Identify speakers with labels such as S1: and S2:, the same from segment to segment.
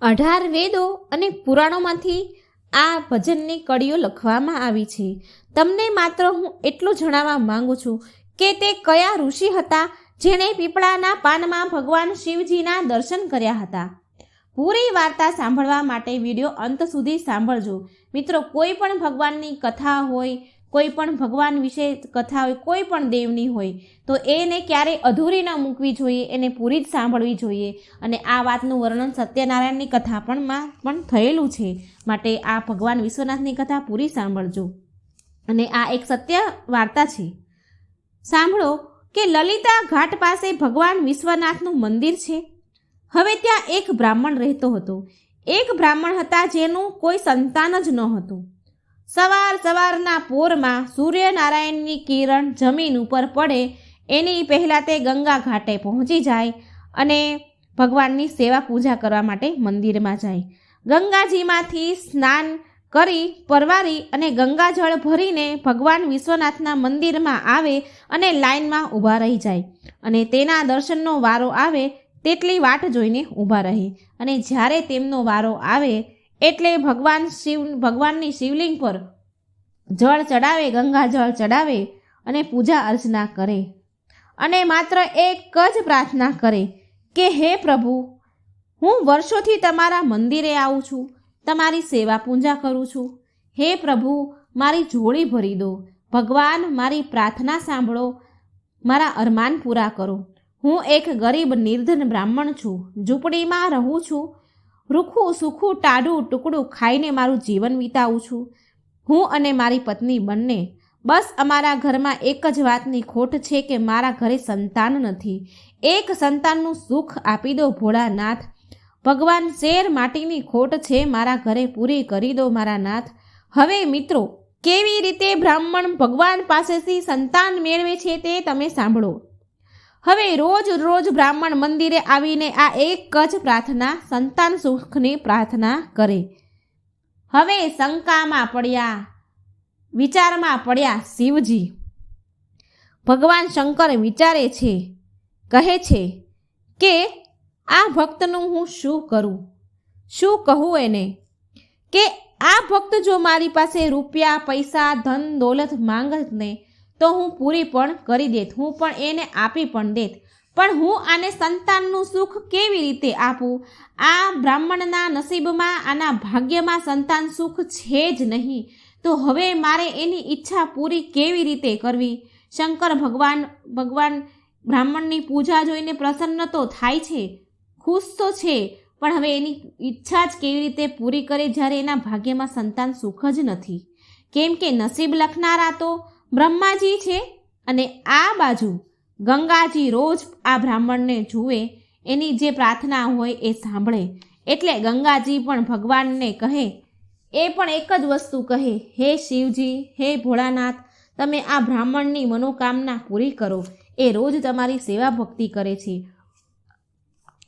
S1: અઢાર વેદો અને પુરાણોમાંથી આ ભજનની કડીઓ લખવામાં આવી છે. તમને માત્ર હું એટલું જણાવવા માંગુ છું કે તે કયા ઋષિ હતા જેણે પીપળાના પાનમાં ભગવાન શિવજીના દર્શન કર્યા હતા? પૂરી વાર્તા સાંભળવા માટે વીડિયો અંત સુધી સાંભળજો. મિત્રો, કોઈ પણ ભગવાનની કથા હોય કોઈ પણ ભગવાન વિશે કથા હોય, કોઈ પણ દેવની હોય, તો એને ક્યારેય અધૂરી ન મૂકવી જોઈએ, એને પૂરી જ સાંભળવી જોઈએ. અને આ વાતનું વર્ણન સત્યનારાયણની કથા પણ માં પણ થયેલું છે. માટે આ ભગવાન વિશ્વનાથની કથા પૂરી સાંભળજો. અને આ એક સત્ય વાર્તા છે. સાંભળો કે લલિતા ઘાટ પાસે ભગવાન વિશ્વનાથનું મંદિર છે. હવે ત્યાં એક બ્રાહ્મણ રહેતો હતો. એક બ્રાહ્મણ હતા જેનું કોઈ સંતાન જ ન હતું. સવાર સવારના પોરમાં સૂર્યનારાયણની કિરણ જમીન ઉપર પડે, એની પહેલાં તે ગંગા ઘાટે પહોંચી જાય અને ભગવાનની સેવા પૂજા કરવા માટે મંદિરમાં જાય. ગંગાજીમાંથી સ્નાન કરી, પરવારી અને ગંગાજળ ભરીને ભગવાન વિશ્વનાથના મંદિરમાં આવે અને લાઈનમાં ઊભા રહી જાય અને તેના દર્શનનો વારો આવે, તેટલી વાટ જોઈને ઊભા રહે અને જ્યારે તેમનો વારો આવે એટલે ભગવાન શિવ, ભગવાનની શિવલિંગ પર જળ ચડાવે, ગંગા જળ ચડાવે અને પૂજા અર્ચના કરે. અને માત્ર એક જ પ્રાર્થના કરે કે, હે પ્રભુ, હું વર્ષોથી તમારા મંદિરે આવું છું, તમારી સેવા પૂજા કરું છું. હે પ્રભુ, મારી જોડી ભરી દો. ભગવાન, મારી પ્રાર્થના સાંભળો, મારા અરમાન પૂરા કરો. હું એક ગરીબ, નિર્ધન બ્રાહ્મણ છું. ઝૂંપડીમાં રહું છું રૂખું, સૂખું, ટાઢું, ટુકડું ખાઈને મારું જીવન વિતાવું છું. હું અને મારી પત્ની બંને બસ અમારા ઘરમાં એક જ વાતની ખોટ છે કે મારા ઘરે સંતાન નથી. એક સંતાનનું સુખ આપી દો ભોળાનાથ. ભગવાન શેર માટીની ખોટ છે, મારા ઘરે પૂરી કરી દો મારા નાથ. હવે મિત્રો, કેવી રીતે બ્રાહ્મણ ભગવાન પાસેથી સંતાન મેળવે છે તે તમે સાંભળો. હવે રોજ રોજ બ્રાહ્મણ મંદિરે આવીને આ એક જ પ્રાર્થના, સંતાન સુખની પ્રાર્થના કરે. હવે શંકામાં પડ્યા, વિચારમાં પડ્યા શિવજી. ભગવાન શંકર વિચારે છે, કહે છે કે, આ ભક્તનું હું શું કરું? શું કહું એને? કે આ ભક્ત જો મારી પાસે રૂપિયા, પૈસા, ધન, દોલત માંગતને ને તો હું પૂરી પણ કરી દેત. હું પણ એને આપી પણ દેત. પણ હું આને સંતાનનું સુખ કેવી રીતે આપું? આ બ્રાહ્મણના નસીબમાં, આના ભાગ્યમાં સંતાન સુખ છે જ નહીં. તો હવે મારે એની ઈચ્છા પૂરી કેવી રીતે કરવી? શંકર ભગવાન ભગવાન બ્રાહ્મણની પૂજા જોઈને પ્રસન્ન તો થાય છે, ખુશ તો છે, પણ હવે એની ઈચ્છા જ કેવી રીતે પૂરી કરે જ્યારે એના ભાગ્યમાં સંતાન સુખ જ નથી? કેમ કે નસીબ લખનારા તો બ્રહ્માજી છે અને આ બાજુ ગંગાજી રોજ આ બ્રાહ્મણને જુએ, એની જે પ્રાર્થના હોય એ સાંભળે. એટલે ગંગાજી પણ ભગવાનને કહે, એ પણ એક જ વસ્તુ કહે, હે શિવજી, હે ભોળાનાથ, તમે આ બ્રાહ્મણની મનોકામના પૂરી કરો. એ રોજ તમારી સેવા ભક્તિ કરે છે.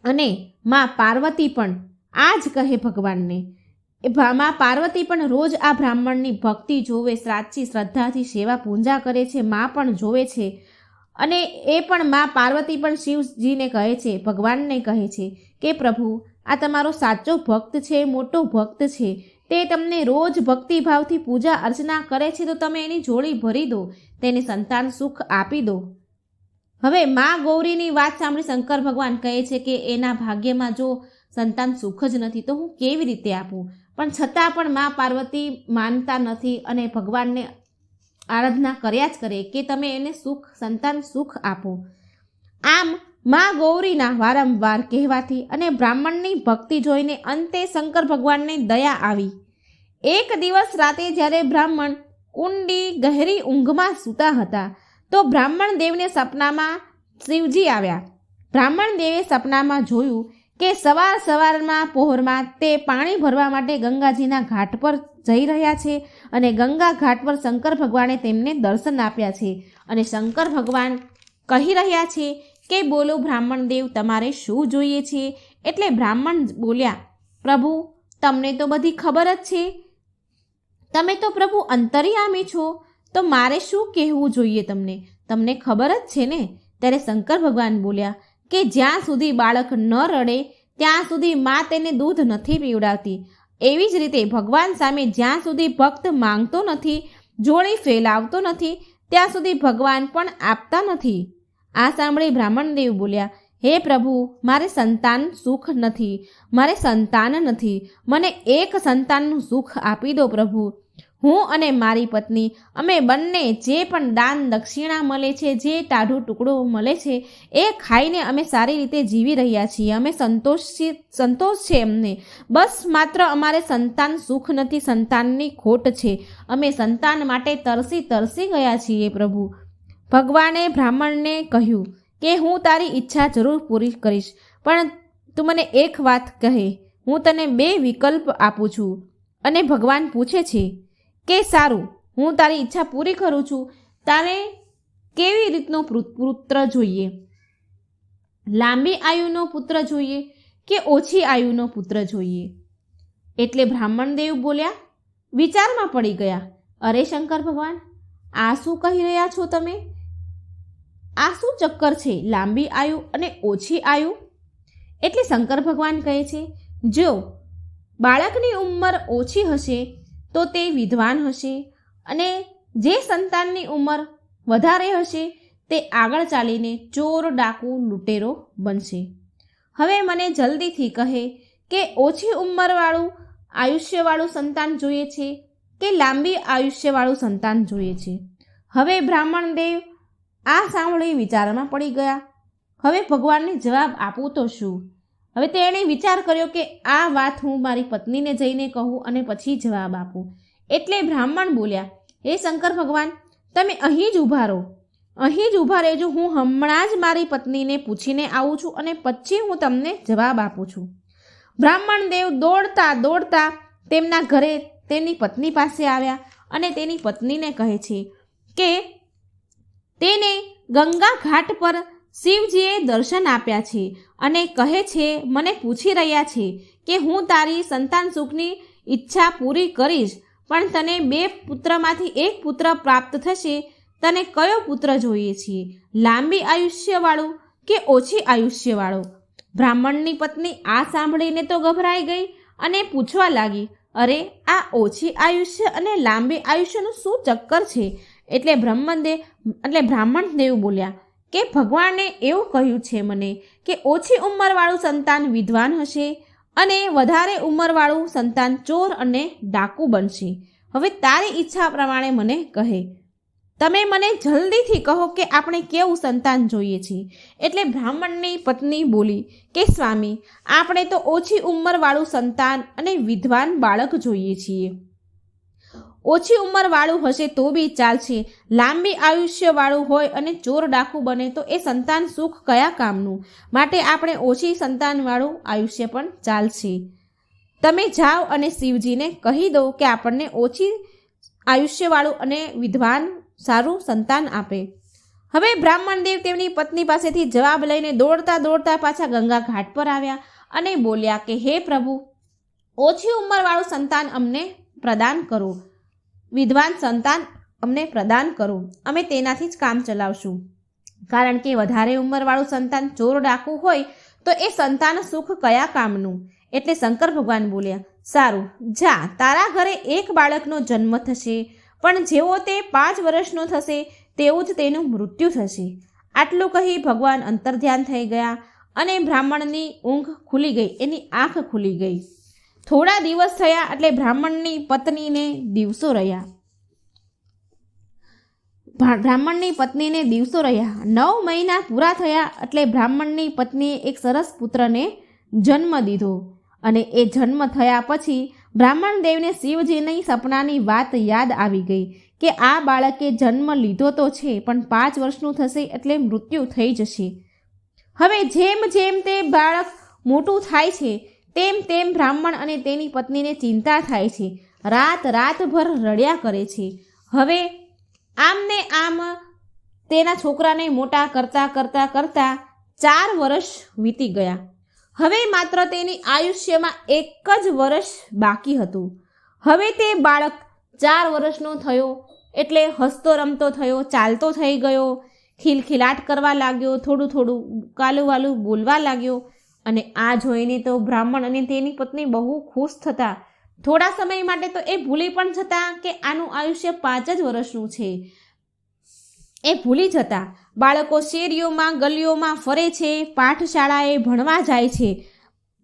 S1: અને માં પાર્વતી પણ આ જ કહે ભગવાનને એ ભા- માં પાર્વતી પણ રોજ આ બ્રાહ્મણની ભક્તિ જોવે, સાચી શ્રદ્ધાથી સેવા પૂજા કરે છે, માં પણ જોવે છે. અને એ પણ માં પાર્વતી પણ શિવજીને કહે છે, ભગવાનને કહે છે કે, પ્રભુ, આ તમારો સાચો ભક્ત છે, મોટો ભક્ત છે. તે તમને રોજ ભક્તિભાવથી પૂજા અર્ચના કરે છે, તો તમે એની જોડી ભરી દો, તેને સંતાન સુખ આપી દો. હવે મા ગૌરીની વાત સાંભળી શંકર ભગવાન કહે છે કે, એના ભાગ્યમાં જો સંતાન સુખ જ નથી, તો હું કેવી રીતે આપું? પણ છતાં પણ મા પાર્વતી માનતા નથી અને ભગવાનને આરાધના કર્યા જ કરે કે તમે એને સુખ, સંતાન સુખ આપો. આમ મા ગૌરીના વારંવાર કહેવાથી અને બ્રાહ્મણની ભક્તિ જોઈને અંતે શંકર ભગવાનને દયા આવી. એક દિવસ રાતે જ્યારે બ્રાહ્મણ ઊંડી ગહેરી ઊંઘમાં સૂતા હતા, તો બ્રાહ્મણ દેવને સપનામાં શિવજી આવ્યા. બ્રાહ્મણ દેવે સપનામાં જોયું કે સવાર સવારમાં પહોરમાં તે પાણી ભરવા માટે ગંગાજીના ઘાટ પર જઈ રહ્યા છે અને ગંગા ઘાટ પર શંકર ભગવાને તેમને દર્શન આપ્યા છે. અને શંકર ભગવાન કહી રહ્યા છે કે, બોલો બ્રાહ્મણ દેવ, તમારે શું જોઈએ છે? એટલે બ્રાહ્મણ બોલ્યા, પ્રભુ, તમને તો બધી ખબર જ છે. તમે તો પ્રભુ અંતરિયામી છો. તો મારે શું કહેવું જોઈએ તમને? તમને ખબર જ છે ને? ત્યારે શંકર ભગવાન બોલ્યા કે જ્યાં સુધી બાળક ન રડે, ત્યાં સુધી મા તેને દૂધ નથી પીવડાવતી. એવી જ રીતે ભગવાન સામે જ્યાં સુધી ભક્ત માંગતો નથી, જોડી ફેલાવતો નથી, ત્યાં સુધી ભગવાન પણ આપતા નથી. આ સાંભળી બ્રાહ્મણદેવ બોલ્યા, હે પ્રભુ, મારે સંતાન સુખ નથી, મારે સંતાન નથી. મને એક સંતાનનું સુખ આપી દો પ્રભુ. હું અને મારી પત્ની, અમે બંને જે પણ દાન દક્ષિણા મળે છે, જે ટાઢું ટુકડો મળે છે, એ ખાઈને અમે સારી રીતે જીવી રહ્યા છીએ. અમે સંતોષી, સંતોષ છે અમને બસ માત્ર અમારે સંતાન સુખ નથી, સંતાનની ખોટ છે. અમે સંતાન માટે તરસી તરસી ગયા છીએ પ્રભુ. ભગવાને બ્રાહ્મણને કહ્યું કે હું તારી ઈચ્છા જરૂર પૂરી કરીશ, પણ તું મને એક વાત કહે. હું તને બે વિકલ્પ આપું છું. અને ભગવાન પૂછે છે કે સારું, હું તારી ઈચ્છા પૂરી કરું છું, તારે કેવી રીતનો પુત્ર જોઈએ? લાંબી આયુનો પુત્ર જોઈએ કે ઓછી આયુનો પુત્ર જોઈએ? એટલે બ્રાહ્મણદેવ બોલ્યા, વિચારમાં પડી ગયા. અરે શંકર ભગવાન, આ શું કહી રહ્યા છો તમે? આ શું ચક્કર છે, લાંબી આયુ અને ઓછી આયુ? એટલે શંકર ભગવાન કહે છે, જો બાળકની ઉંમર ઓછી હશે તો તે વિદ્વાન હશે અને જે સંતાનની ઉંમર વધારે હશે, તે આગળ ચાલીને ચોર ડાકુ લૂંટેરો બનશે. હવે મને જલ્દીથી કહે કે ઓછી ઉંમરવાળું આયુષ્યવાળું સંતાન જોઈએ છે કે લાંબી આયુષ્યવાળું સંતાન જોઈએ છે? હવે બ્રાહ્મણ દેવ આ સાંભળી વિચારમાં પડી ગયા. હવે ભગવાનને જવાબ આપું તો શું? હવે તેણે વિચાર કર્યો કે આ વાત હું મારી પત્નીને જઈને કહું અને પછી જવાબ આપું. એટલે બ્રાહ્મણ બોલ્યા, હે શંકર ભગવાન, તમે અહીં જ ઊભા રહો. અહીં જ ઊભા રહેજો. હું હમણાં જ મારી પત્નીને પૂછીને આવું છું અને પછી હું તમને જવાબ આપું છું. બ્રાહ્મણ દેવ દોડતા દોડતા તેમના ઘરે તેની પત્ની પાસે આવ્યા અને તેની પત્નીને કહે છે કે, તેને ગંગા ઘાટ પર શિવજીએ દર્શન આપ્યા છે અને કહે છે, મને પૂછી રહ્યા છે કે હું તારી સંતાન સુખની ઈચ્છા પૂરી કરીશ, પણ તને બે પુત્રમાંથી એક પુત્ર પ્રાપ્ત થશે. તને કયો પુત્ર જોઈએ છીએ લાંબી આયુષ્યવાળું કે ઓછી આયુષ્યવાળો? બ્રાહ્મણની પત્ની આ સાંભળીને તો ગભરાઈ ગઈ અને પૂછવા લાગી, અરે, આ ઓછી આયુષ્ય અને લાંબી આયુષ્યનું શું ચક્કર છે? એટલે બ્રહ્મદેવ એટલે બ્રાહ્મણ દેવ બોલ્યા કે ભગવાને એવું કહ્યું છે મને કે ઓછી ઉંમરવાળું સંતાન વિદ્વાન હશે અને વધારે ઉંમરવાળું સંતાન ચોર અને ડાકુ બનશે. હવે તારી ઈચ્છા પ્રમાણે મને કહે. તમે મને જલ્દીથી કહો કે આપણે કેવું સંતાન જોઈએ છીએ એટલે બ્રાહ્મણની પત્ની બોલી કે સ્વામી, આપણે તો ઓછી ઉંમરવાળું સંતાન અને વિદ્વાન બાળક જોઈએ છીએ. ઓછી ઉંમરવાળું હશે તો બી ચાલશે. લાંબી આયુષ્યવાળું હોય અને ચોર ડાકુ બને તો એ સંતાન સુખ કયા કામનું? માટે આપણે ઓછી સંતાનવાળું આયુષ્ય પણ ચાલશે. તમે જાઓ અને શિવજીને કહી દો કે આપણને ઓછી આયુષ્યવાળું અને વિદ્વાન સારું સંતાન આપે. હવે બ્રાહ્મણદેવ તેમની પત્ની પાસેથી જવાબ લઈને દોડતા દોડતા પાછા ગંગા ઘાટ પર આવ્યા અને બોલ્યા કે, હે પ્રભુ, ઓછી ઉંમરવાળું સંતાન અમને પ્રદાન કરો. વિદ્વાન સંતાન અમને પ્રદાન કરો. અમે તેનાથી જ કામ ચલાવશું. કારણ કે વધારે ઉંમરવાળું સંતાન ચોર ડાકુ હોય તો એ સંતાન સુખ કયા કામનું? એટલે શંકર ભગવાન બોલ્યા, સારું, જા, તારા ઘરે એક બાળકનો જન્મ થશે, પણ જેવો તે પાંચ વર્ષનો થશે, તેવું જ તેનું મૃત્યુ થશે. આટલું કહી ભગવાન અંતર્ધ્યાન થઈ ગયા અને બ્રાહ્મણની ઊંઘ ખુલી ગઈ, એની આંખ ખુલી ગઈ. થોડા દિવસ થયા એટલે બ્રાહ્મણની પત્નીને દિવસો રહ્યા. બ્રાહ્મણની પત્નીને દિવસો રહ્યા. નવ મહિના પૂરા થયા એટલે બ્રાહ્મણની પત્નીએ એક સરસ પુત્રને જન્મ દીધો. અને એ જન્મ થયા પછી બ્રાહ્મણ દેવને શિવજીની સપનાની વાત યાદ આવી ગઈ કે આ બાળકે જન્મ લીધો તો છે, પણ પાંચ વર્ષનું થશે એટલે મૃત્યુ થઈ જશે. હવે જેમ જેમ તે બાળક મોટું થાય છે તેમ તેમ બ્રાહ્મણ અને તેની પત્નીને ચિંતા થાય છે. રાત રાતભર રડ્યા કરે છે. હવે આમને આમ તેના છોકરાને મોટા કરતા કરતા કરતા ચાર વર્ષ વીતી ગયા. હવે માત્ર તેની આયુષ્યમાં એક જ વર્ષ બાકી હતું. હવે તે બાળક ચાર વર્ષનો થયો એટલે હસતો રમતો થયો, ચાલતો થઈ ગયો, ખિલખિલાટ કરવા લાગ્યો, થોડું થોડું કાલું વાલું બોલવા લાગ્યો. અને આ જોઈને તો બ્રાહ્મણ અને તેની પત્ની બહુ ખુશ થતા. થોડા સમય માટે તો એ ભૂલી પણ જતા કે આનું આયુષ્ય પાંચ જ વર્ષનું છે. એ ભૂલી જતા. બાળકો શેરીઓમાં, ગલીઓમાં ફરે છે, પાઠશાળાએ ભણવા જાય છે.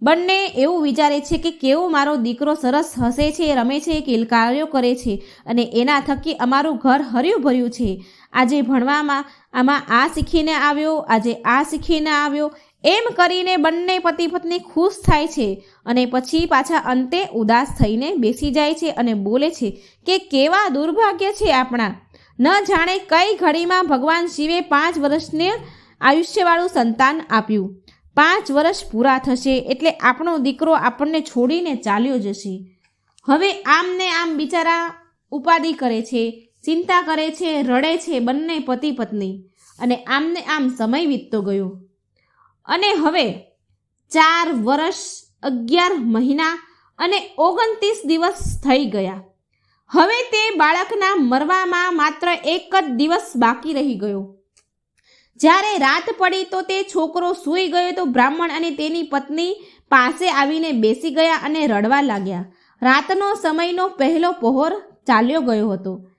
S1: બંને એવું વિચારે છે કે કેવો મારો દીકરો સરસ હસે છે, રમે છે કિલકાર્યો કરે છે અને એના થકી અમારું ઘર હર્યું ભર્યું છે. આજે ભણવામાં આમાં આ શીખીને આવ્યો, આજે આ શીખીને આવ્યો એમ કરીને બંને પતિ પત્ની ખુશ થાય છે અને પછી પાછા અંતે ઉદાસ થઈને બેસી જાય છે અને બોલે છે કે કેવા દુર્ભાગ્ય છે આપણા. ન જાણે કઈ ઘડીમાં ભગવાન શિવે પાંચ વર્ષને આયુષ્યવાળું સંતાન આપ્યું. પાંચ વર્ષ પૂરા થશે એટલે આપણો દીકરો આપણને છોડીને ચાલ્યો જશે. હવે આમ ને આમ બિચારા ઉપાધિ કરે છે, ચિંતા કરે છે, રડે છે બંને પતિ પત્ની. અને આમને આમ સમય વીતતો ગયો. અને હવે ચાર વર્ષ, અગિયાર મહિના અને ઓગણત્રીસ દિવસ થઈ ગયા. હવે તે બાળકના મરવામાં માત્ર એક જ દિવસ બાકી રહી ગયો. જ્યારે રાત પડી તો તે છોકરો સૂઈ ગયો તો બ્રાહ્મણ અને તેની પત્ની પાસે આવીને બેસી ગયા અને રડવા લાગ્યા. રાતનો સમયનો પહેલો પહોર ચાલ્યો ગયો હતો.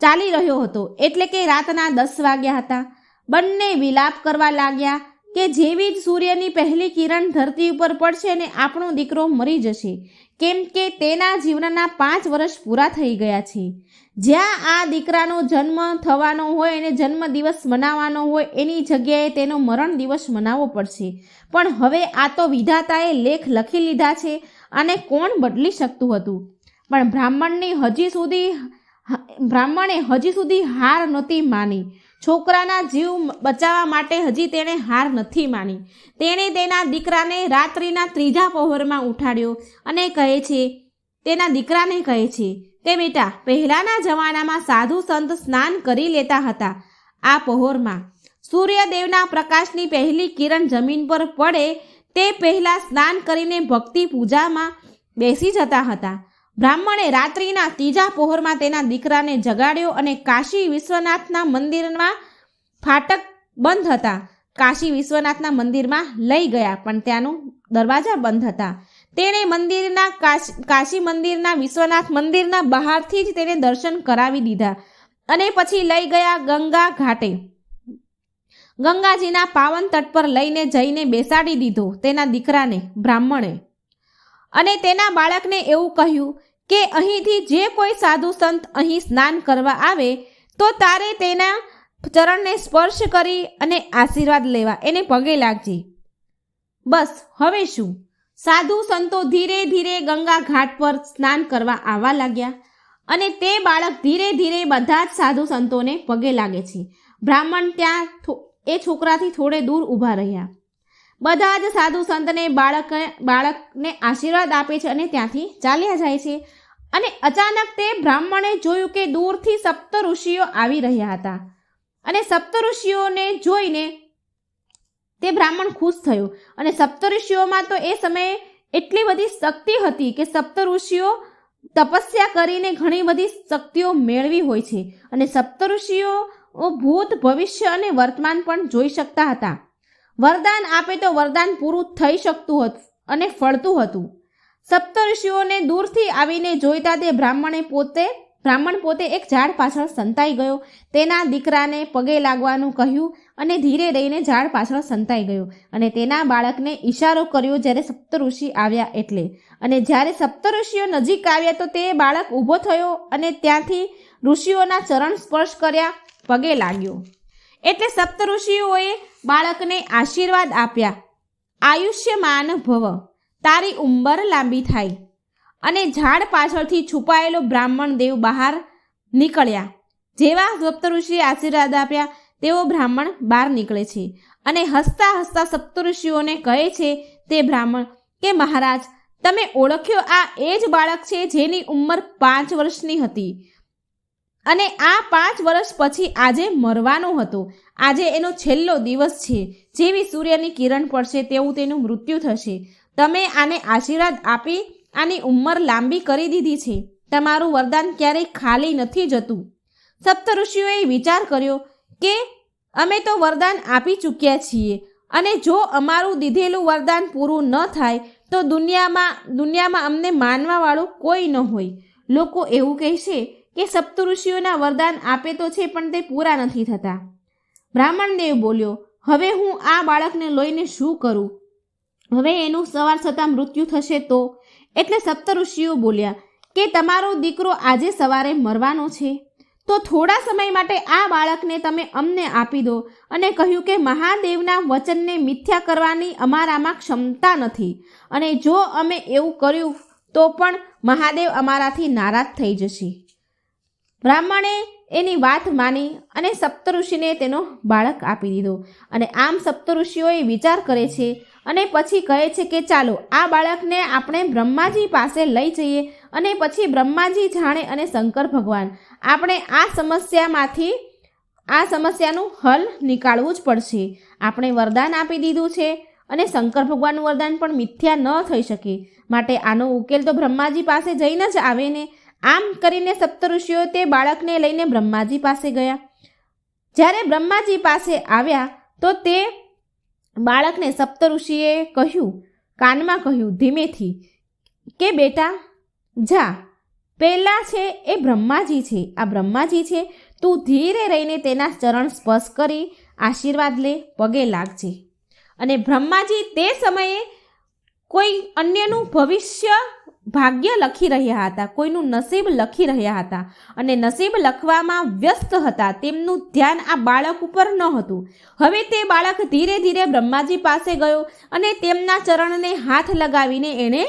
S1: ચાલી રહ્યો હતો. એટલે કે રાતના દસ વાગ્યા હતા. બંને વિલાપ કરવા લાગ્યા. કે જેવી જ સૂર્યની પહેલી કિરણ ધરતી ઉપર પડશે ને આપણો દીકરો મરી જશે, કેમ કે તેના જીવનના પાંચ વર્ષ પૂરા થઈ ગયા છે. જ્યાં આ દીકરાનો જન્મ થવાનો હોય અને જન્મ દિવસ મનાવવાનો હોય, એની જગ્યાએ તેનો મરણ દિવસ મનાવવો પડશે. પણ હવે આ તો વિધાતાએ લેખ લખી લીધા છે અને કોણ બદલી શકતું હતું? પણ બ્રાહ્મણની હજી સુધી બ્રાહ્મણે હજી સુધી હાર નહોતી માની. છોકરાના જીવ બચાવવા માટે હજી તેણે હાર નથી માની. તેણે તેના દીકરાને રાત્રિના ત્રીજા પહોરમાં ઉઠાડ્યો અને કહે છે, તેના દીકરાને કહે છે, તે બેટા, પહેલાંના જમાનામાં સાધુ સંત સ્નાન કરી લેતા હતા આ પહોરમાં. સૂર્યદેવના પ્રકાશની પહેલી કિરણ જમીન પર પડે તે પહેલાં સ્નાન કરીને ભક્તિ પૂજામાં બેસી જતા હતા. બ્રાહ્મણે રાત્રિના ત્રીજા પહોરમાં તેના દીકરાને જગાડ્યો અને કાશી વિશ્વનાથના મંદિરમાં ફાટક બંધ હતા. કાશી વિશ્વનાથના મંદિરમાં લઈ ગયા, પણ ત્યાંનું દરવાજા બંધ હતા. તેણે મંદિરના કાશી મંદિરના વિશ્વનાથ મંદિરના બહારથી જ તેને દર્શન કરાવી દીધા અને પછી લઈ ગયા ગંગા ઘાટે. ગંગાજીના પાવન તટ પર લઈને જઈને બેસાડી દીધો. તેના દીકરાને બ્રાહ્મણે અને તેના બાળકને એવું કહ્યું કે અહીંથી જે કોઈ સાધુ સંત અહીં સ્નાન કરવા આવે, તો તારે તેના ચરણને સ્પર્શ કરી અને આશીર્વાદ લેવા. એને પગે લાગજે. બસ, હવે શું? સાધુ સંતો ધીરે ધીરે ગંગા ઘાટ પર સ્નાન કરવા આવવા લાગ્યા અને તે બાળક ધીરે ધીરે બધા જ સાધુ સંતોને પગે લાગે છે. બ્રાહ્મણ ત્યાં એ છોકરાથી થોડે દૂર ઊભા રહ્યા. બધા જ સાધુ સંતને બાળક બાળકને આશીર્વાદ આપે છે અને ત્યાંથી ચાલ્યા જાય છે. અને અચાનક તે બ્રાહ્મણે જોયું કે દૂરથી સપ્ત ઋષિઓ આવી રહ્યા હતા. અને સપ્ત ઋષિઓને જોઈને તે બ્રાહ્મણ ખુશ થયો. અને સપ્ત ઋષિઓમાં તો એ સમયે એટલી બધી શક્તિ હતી કે સપ્ત ઋષિઓ તપસ્યા કરીને ઘણી બધી શક્તિઓ મેળવી હોય છે. અને સપ્ત ઋષિઓ ભૂત ભવિષ્ય અને વર્તમાન પણ જોઈ શકતા હતા. વરદાન આપે તો વરદાન પૂરું થઈ શકતું હતું, અને ફળતું હતું. સપ્ત ઋષિઓને દૂરથી આવીને જોઈતા તે બ્રાહ્મણે પોતે, બ્રાહ્મણ પોતે એક ઝાડ પાછળ સંતાઈ ગયો. તેના દીકરાને પગે લાગવાનું કહ્યું અને ધીરે રહીને ઝાડ પાછળ સંતાઈ ગયો. અને તેના બાળકને ઈશારો કર્યો જ્યારે સપ્ત ઋષિ આવ્યા એટલે. અને જ્યારે સપ્ત ઋષિઓ નજીક આવ્યા તો તે બાળક ઊભો થયો અને ત્યાંથી ઋષિઓના ચરણ સ્પર્શ કર્યા, પગે લાગ્યો. એટલે સપ્ત ઋષિઓએ બાળકને આશીર્વાદ આપ્યા. આયુષ્યમાન ભવ. તારી ઉંમર લાંબી થાય. અને ઝાડ પાછળથી છુપાયેલો બ્રાહ્મણ દેવ બહાર નીકળ્યા. જેવા સપ્તઋષિએ આશીર્વાદ આપ્યા તેઓ બ્રાહ્મણ બહાર નીકળે છે. અને હસતા હસતા સપ્તઋષિઓને કહે છે તે બ્રાહ્મણ કે મહારાજ, તમે ઓળખ્યો આ એ જ બાળક છે જેની ઉંમર પાંચ વર્ષની હતી. અને આ પાંચ વર્ષ પછી આજે મરવાનો હતો. આજે એનો છેલ્લો દિવસ છે. જેવી સૂર્યની કિરણ પડશે તેવું તેનું મૃત્યુ થશે. તમે આને આશીર્વાદ આપી આની ઉંમર લાંબી કરી દીધી છે. તમારું વરદાન ક્યારેય ખાલી નથી જતું. સપ્ત ઋષિઓએ વિચાર કર્યો કે અમે તો વરદાન આપી ચૂક્યા છીએ અને જો અમારું દીધેલું વરદાન પૂરું ન થાય તો દુનિયામાં દુનિયામાં અમને માનવાવાળું કોઈ ન હોય. લોકો એવું કહેશે કે સપ્તઋષિઓના વરદાન આપે તો છે, પણ તે પૂરા નથી થતા. બ્રાહ્મણદેવ બોલ્યો, હવે હું આ બાળકને લઈને શું કરું? હવે એનું સવાર થતાં મૃત્યુ થશે તો? એટલે સપ્તઋષિઓ બોલ્યા, કે તમારો દીકરો આજે સવારે મરવાનો છે. તો થોડા સમય માટે આ બાળકને તમે અમને આપી દો અને કહ્યું કે મહાદેવના વચનને મિથ્યા કરવાની અમારામાં ક્ષમતા નથી અને જો અમે એવું કર્યું, તો પણ મહાદેવ અમારાથી નારાજ થઈ જશે. બ્રાહ્મણે એની વાત માની અને સપ્તઋષિને તેનો બાળક આપી દીધો. અને આમ સપ્તઋષિઓએ વિચાર કરે છે અને પછી કહે છે કે ચાલો, આ બાળકને આપણે બ્રહ્માજી પાસે લઈ જઈએ અને પછી બ્રહ્માજી જાણે અને શંકર ભગવાન. આપણે આ સમસ્યામાંથી, આ સમસ્યાનું હલ નીકાળવું જ પડશે. આપણે વરદાન આપી દીધું છે અને શંકર ભગવાનનું વરદાન પણ મિથ્યા ન થઈ શકે. માટે આનો ઉકેલ તો બ્રહ્માજી પાસે જઈને જ આવે ને. આમ કરીને સપ્તઋષિઓ તે બાળકને લઈને બ્રહ્માજી પાસે ગયા. જ્યારે બ્રહ્માજી પાસે આવ્યા તો તે બાળકને સપ્તઋષિએ કહ્યું, કાનમાં કહ્યું, ધીમેથી, કે બેટા, જા, પહેલાં છે એ બ્રહ્માજી છે, આ બ્રહ્માજી છે, તું ધીરે રહીને તેના ચરણ સ્પર્શ કરી, આશીર્વાદ લે, પગે લાગજે. અને બ્રહ્માજી તે સમયે કોઈ અન્યનું ભવિષ્ય ભાગ્ય લખી રહ્યા હતા, કોઈનું નસીબ લખી રહ્યા હતા અને નસીબ લખવામાં વ્યસ્ત હતા, તેમનું ધ્યાન આ બાળક ઉપર ન હતું. હવે તે બાળક ધીરે ધીરે બ્રહ્માજી પાસે ગયો અને તેમના ચરણને હાથ લગાવીને એણે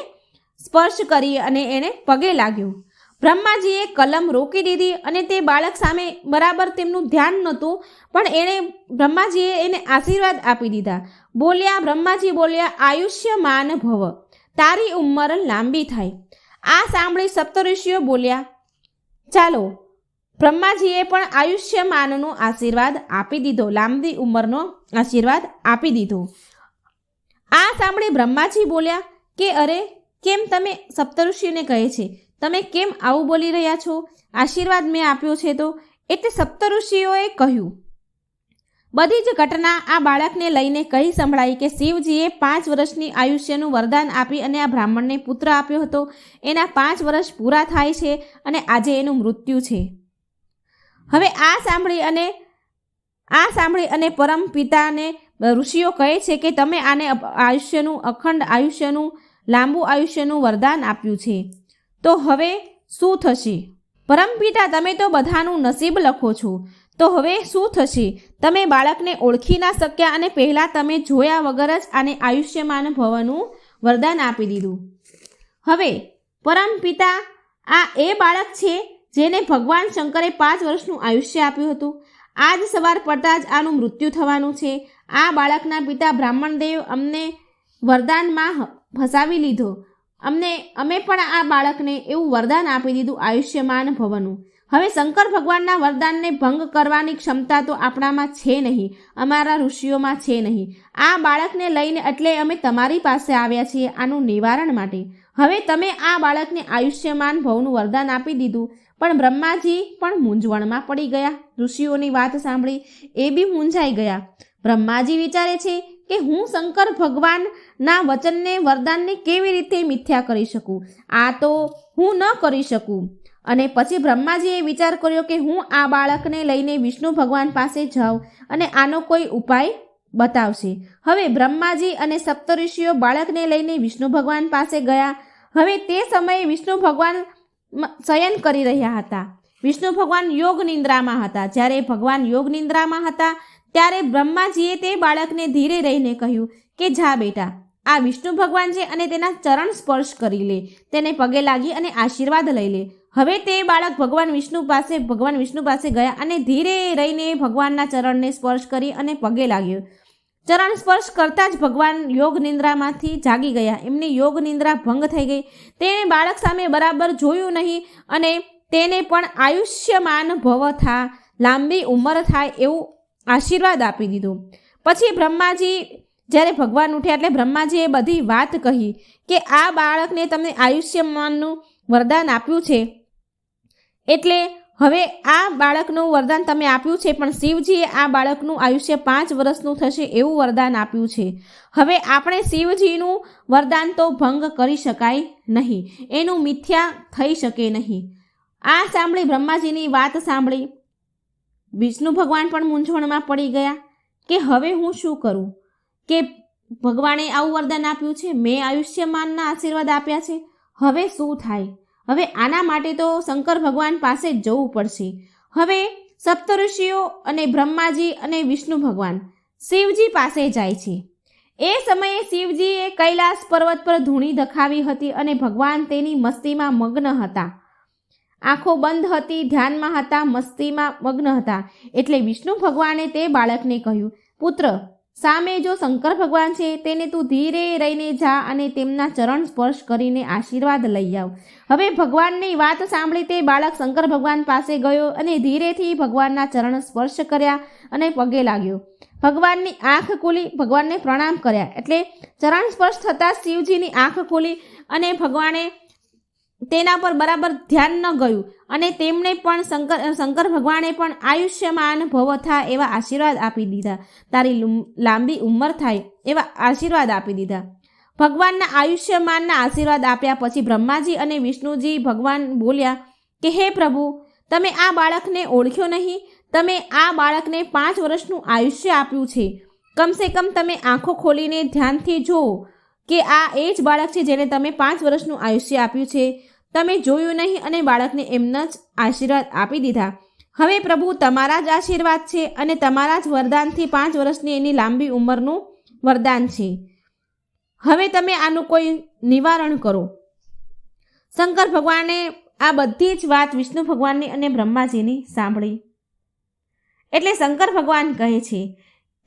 S1: સ્પર્શ કરી અને એણે પગે લાગ્યું. બ્રહ્માજીએ કલમ રોકી દીધી અને તે બાળક સામે બરાબર તેમનું ધ્યાન નહોતું, પણ એણે બ્રહ્માજીએ એને આશીર્વાદ આપી દીધા. બોલ્યા, બ્રહ્માજી બોલ્યા, આયુષ્યમાન ભવ. તારી ઉંમર લાંબી થાય. આ સાંભળી સપ્તઋષિઓ બોલ્યા, ચાલો, બ્રહ્માજીએ પણ આયુષ્યમાનનો આશીર્વાદ આપી દીધો, લાંબી ઉંમરનો આશીર્વાદ આપી દીધો. આ સાંભળી બ્રહ્માજી બોલ્યા કે, અરે, કેમ તમે સપ્તઋષિને કહે છે? તમે કેમ આવું બોલી રહ્યા છો? આશીર્વાદ મેં આપ્યો છે તો? એટલે સપ્તઋષિઓએ કહ્યું બધી જ ઘટના આ બાળકને લઈને કહી સંભળાઈ કે શિવજીએ પાંચ વર્ષની આયુષ્યનું વરદાન આપી અને આ બ્રાહ્મણને પુત્ર આપ્યો હતો. એના પાંચ વર્ષ પૂરા થાય છે અને આજે એનું મૃત્યુ છે. હવે આ સાંભળી અને આ સાંભળી અને પરમ પિતાને ઋષિઓ કહે છે કે તમે આને આયુષ્યનું, અખંડ આયુષ્યનું, લાંબુ આયુષ્યનું વરદાન આપ્યું છે. તો હવે શું થશે? પરમપિતા તમે તો બધાનું નસીબ લખો છો. તો હવે શું થશે? તમે બાળકને ઓળખી ના શક્યા અને પહેલાં તમે જોયા વગર જ આને આયુષ્યમાન ભવનું વરદાન આપી દીધું. હવે, પરમ પિતા, આ એ બાળક છે જેને ભગવાન શંકરે પાંચ વર્ષનું આયુષ્ય આપ્યું હતું. આજ સવાર પડતા જ આનું મૃત્યુ થવાનું છે. આ બાળકના પિતા બ્રાહ્મણદેવ અમને વરદાનમાં ફસાવી લીધો. અમને, અમે પણ આ બાળકને એવું વરદાન આપી દીધું આયુષ્યમાન ભવનું. હવે શંકર ભગવાનના વરદાનને ભંગ કરવાની ક્ષમતા તો આપણામાં છે નહીં, અમારા ઋષિઓમાં છે નહીં. આ બાળકને લઈને એટલે અમે તમારી પાસે આવ્યા છીએ આનું નિવારણ માટે. હવે તમે આ બાળકને આયુષ્યમાન ભવનું વરદાન આપી દીધું, પણ બ્રહ્માજી પણ મૂંઝવણમાં પડી ગયા. ઋષિઓની વાત સાંભળી એ બી મૂંઝાઈ ગયા. બ્રહ્માજી વિચારે છે કે હું શંકર ભગવાનના વચનને, વરદાનને કેવી રીતે મિથ્યા કરી શકું? આ તો હું ન કરી શકું. અને પછી બ્રહ્માજીએ વિચાર કર્યો કે હું આ બાળકને લઈને વિષ્ણુ ભગવાન પાસે જાઉં અને આનો કોઈ ઉપાય બતાવશે. હવે બ્રહ્માજી અને સપ્તઋષિઓ બાળકને લઈને વિષ્ણુ ભગવાન પાસે ગયા. હવે તે સમયે વિષ્ણુ ભગવાન શયન કરી રહ્યા હતા. વિષ્ણુ ભગવાન યોગ નિંદ્રામાં હતા. જ્યારે ભગવાન યોગ નિંદ્રામાં હતા, ત્યારે બ્રહ્માજીએ તે બાળકને ધીરે રહીને કહ્યું કે, જા બેટા, આ વિષ્ણુ ભગવાન છે અને તેના ચરણ સ્પર્શ કરી લે. તેને પગે લાગી અને આશીર્વાદ લઈ લે. હવે તે બાળક ભગવાન વિષ્ણુ પાસે ભગવાન વિષ્ણુ પાસે ગયા અને ધીરે રહીને ભગવાનના ચરણને સ્પર્શ કરી અને પગે લાગ્યો. ચરણ સ્પર્શ કરતાં જ ભગવાન યોગ નિંદ્રામાંથી જાગી ગયા. એમની યોગ નિંદ્રા ભંગ થઈ ગઈ. તેણે બાળક સામે બરાબર જોયું નહીં અને તેને પણ આયુષ્યમાન ભવ થા, લાંબી ઉંમર થાય એવું આશીર્વાદ આપી દીધો. પછી બ્રહ્માજી જ્યારે ભગવાન ઉઠ્યા એટલે બ્રહ્માજીએ બધી વાત કહી કે આ બાળકને તમને આયુષ્યમાનનું વરદાન આપ્યું છે. એટલે હવે આ બાળકનું વરદાન તમે આપ્યું છે, પણ શિવજીએ આ બાળકનું આયુષ્ય પાંચ વર્ષનું થશે એવું વરદાન આપ્યું છે. હવે આપણે શિવજીનું વરદાન તો ભંગ કરી શકાય નહીં, એનું મિથ્યા થઈ શકે નહીં. આ સાંભળી બ્રહ્માજીની વાત સાંભળી. વિષ્ણુ ભગવાન પણ મૂંઝવણમાં પડી ગયા કે હવે હું શું કરું? કે ભગવાને આવું વરદાન આપ્યું છે? મેં આયુષ્યમાનના આશીર્વાદ આપ્યા છે? હવે શું થાય? હવે આના માટે તો શંકર ભગવાન પાસે જ જવું પડશે. હવે સપ્તઋષિઓ અને બ્રહ્માજી અને વિષ્ણુ ભગવાન શિવજી પાસે જાય છે. એ સમયે શિવજીએ કૈલાસ પર્વત પર ધૂણી દખાવી હતી અને ભગવાન તેની મસ્તીમાં મગ્ન હતા. આંખો બંધ હતી, ધ્યાનમાં હતા, મસ્તીમાં મગ્ન હતા. એટલે વિષ્ણુ ભગવાને તે બાળકને કહ્યું, પુત્ર સામે જો શંકર ભગવાન છે, તેને તું ધીરે રહીને જા અને તેમના ચરણ સ્પર્શ કરીને આશીર્વાદ લઈ આવ. હવે ભગવાનની વાત સાંભળી તે બાળક શંકર ભગવાન પાસે ગયો અને ધીરેથી ભગવાનના ચરણ સ્પર્શ કર્યા અને પગે લાગ્યો. ભગવાનની આંખ ખુલી, ભગવાનને પ્રણામ કર્યા. એટલે ચરણ સ્પર્શ થતાં શિવજીની આંખ ખુલી અને ભગવાને તેના પર બરાબર ધ્યાન ન ગયું અને તેમણે પણ શંકર શંકર ભગવાને પણ આયુષ્યમાન ભવ થાય એવા આશીર્વાદ આપી દીધા. તારી લાંબી ઉંમર થાય એવા આશીર્વાદ આપી દીધા. ભગવાનના આયુષ્યમાનના આશીર્વાદ આપ્યા પછી બ્રહ્માજી અને વિષ્ણુજી ભગવાન બોલ્યા કે, હે પ્રભુ, તમે આ બાળકને ઓળખ્યો નહીં? તમે આ બાળકને પાંચ વર્ષનું આયુષ્ય આપ્યું છે. કમસે કમ તમે આંખો ખોલીને ધ્યાનથી જુઓ. કે આ એ જ બાળક છે જેને તમે પાંચ વર્ષનું આયુષ્ય આપ્યું છે. તમે જોયું નહીં અને બાળકને એમના જ આશીર્વાદ આપી દીધા. હવે પ્રભુ, તમારા જ આશીર્વાદ છે અને તમારા જ વરદાનથી પાંચ વર્ષની એની લાંબી ઉંમરનું વરદાન છે. હવે તમે આનું કોઈ નિવારણ કરો. શંકર ભગવાને આ બધી જ વાત વિષ્ણુ ભગવાનની અને બ્રહ્માજીની સાંભળી. એટલે શંકર ભગવાન કહે છે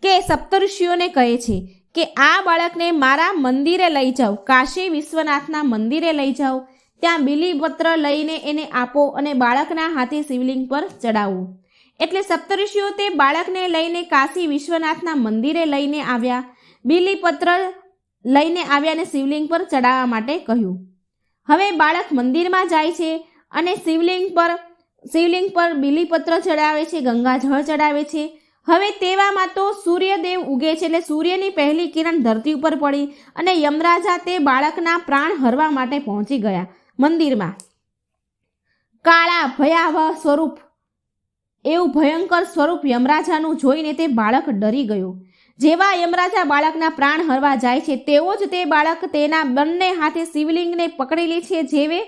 S1: કે સપ્તઋષિઓને કહે છે કે આ બાળકને મારા મંદિરે લઈ જાઓ. કાશી વિશ્વનાથના મંદિરે લઈ જાઓ. ત્યાં બિલીપત્ર લઈને એને આપો અને બાળકના હાથે શિવલિંગ પર ચડાવો. એટલે સપ્તઋષિઓ તે બાળકને લઈને કાશી વિશ્વનાથના મંદિરે લઈને આવ્યા. બિલીપત્ર લઈને આવ્યા અને શિવલિંગ પર ચડાવવા માટે કહ્યું. હવે બાળક મંદિરમાં જાય છે અને શિવલિંગ પર શિવલિંગ પર બિલીપત્ર ચડાવે છે, ગંગાજળ ચડાવે છે. હવે તેવામાં તો સૂર્યદેવ ઉગે છે એટલે સૂર્યની પહેલી કિરણ ધરતી ઉપર પડી અને યમરાજા તે બાળકના પ્રાણ હરવા માટે પહોંચી ગયા મંદિરમાં. કાળા ભયાવહ સ્વરૂપ, એવું ભયંકર સ્વરૂપ યમરાજાનું જોઈને તે બાળક ડરી ગયો. જેવા યમરાજા બાળકના પ્રાણ હરવા જાય છે, તેવો જ તે બાળક તેના બંને હાથે શિવલિંગને પકડી લે છે. જેવે,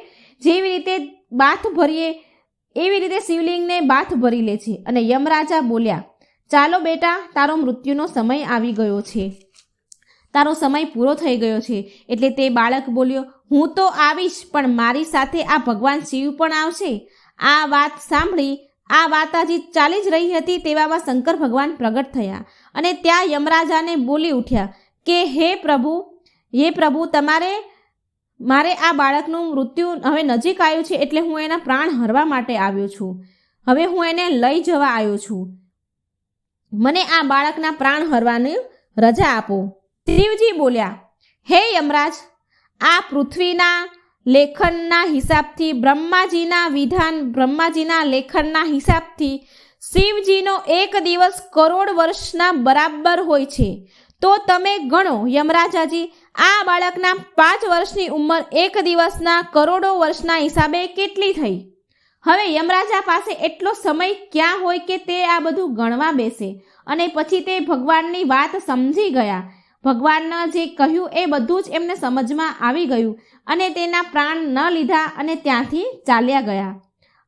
S1: જેવી રીતે બાથ ભરીએ, એવી રીતે શિવલિંગને બાથ ભરી લે છે. અને યમરાજા બોલ્યા ચાલો બેટા, તારો મૃત્યુનો સમય આવી ગયો છે. તારો સમય પૂરો થઈ ગયો છે. એટલે તે બાળક બોલ્યો, હું તો આવીશ, પણ મારી સાથે આ ભગવાન શિવ પણ આવશે. આ વાત સાંભળી, આ વાત હજી ચાલી જ રહી હતી તેવામાં શંકર ભગવાન પ્રગટ થયા અને ત્યાં યમરાજાને બોલી ઉઠ્યા કે, હે પ્રભુ હે પ્રભુ, તમારે, મારે આ બાળકનું મૃત્યુ હવે નજીક આવ્યું છે એટલે હું એના પ્રાણ હરવા માટે આવ્યો છું. હવે હું એને લઈ જવા આવ્યો છું. મને આ બાળકના પ્રાણ હરવાની રજા આપો. શિવજી બોલ્યા, હે યમરાજ, આ પૃથ્વીના લેખનના હિસાબથી, બ્રહ્માજીના વિધાન, બ્રહ્માજીના લેખનના હિસાબથી શિવજીનો એક દિવસ કરોડ વર્ષના બરાબર હોય છે. તો તમે ગણો, યમરાજાજી, આ બાળકના પાંચ વર્ષની ઉંમર એક દિવસના કરોડો વર્ષના હિસાબે કેટલી થઈ? હવે યમરાજા પાસે એટલો સમય ક્યાં હોય કે તે આ બધું ગણવા બેસે? અને પછી તે ભગવાનની વાત સમજી ગયા. ભગવાનના જે કહ્યું એ બધું જ એમને સમજમાં આવી ગયું અને તેના પ્રાણ ન લીધા અને ત્યાંથી ચાલ્યા ગયા.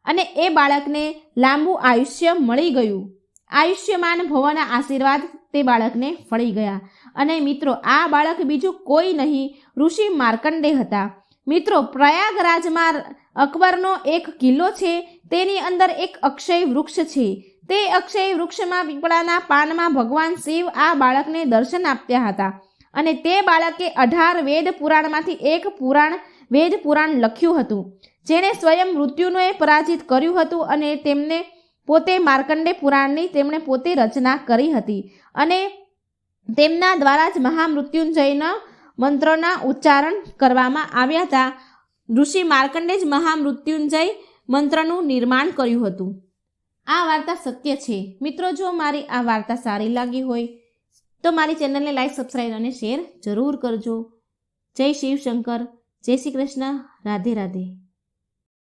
S1: અને એ બાળકને લાંબુ આયુષ્ય મળી ગયું. આયુષ્યમાન ભવના આશીર્વાદ તે બાળકને ફળી ગયા. અને મિત્રો, આ બાળક બીજું કોઈ નહીં, ઋષિ માર્કંડે હતા. મિત્રો, પ્રયાગરાજમાં અકબરનો એક કિલ્લો છે, તેની અંદર એક અક્ષય વૃક્ષ છે. તે અક્ષય વૃક્ષમાં પીપળાના પાનમાં ભગવાન શિવ આ બાળકને દર્શન આપ્યા હતા. અને તે બાળકે અઢાર વેદ પુરાણમાંથી એક પુરાણ, વેદ પુરાણ લખ્યું હતું, જેણે સ્વયં મૃત્યુને પરાજિત કર્યું હતું અને તેમને પોતે માર્કંડે પુરાણની તેમણે પોતે રચના કરી હતી. અને તેમના દ્વારા જ મહામૃત્યુંજયના મંત્રોના ઉચ્ચારણ કરવામાં આવ્યા હતા. ઋષિ માર્કંડે જ મહામૃત્યુંજય મંત્રનું નિર્માણ કર્યું હતું. આ વાર્તા સત્ય છે. મિત્રો, જો મારી આ વાર્તા સારી લાગી હોય, તો મારી ચેનલને લાઈક, સબસ્ક્રાઈબ અને શેર જરૂર કરજો. જય શિવશંકર. જય શ્રી કૃષ્ણ. રાધે રાધે.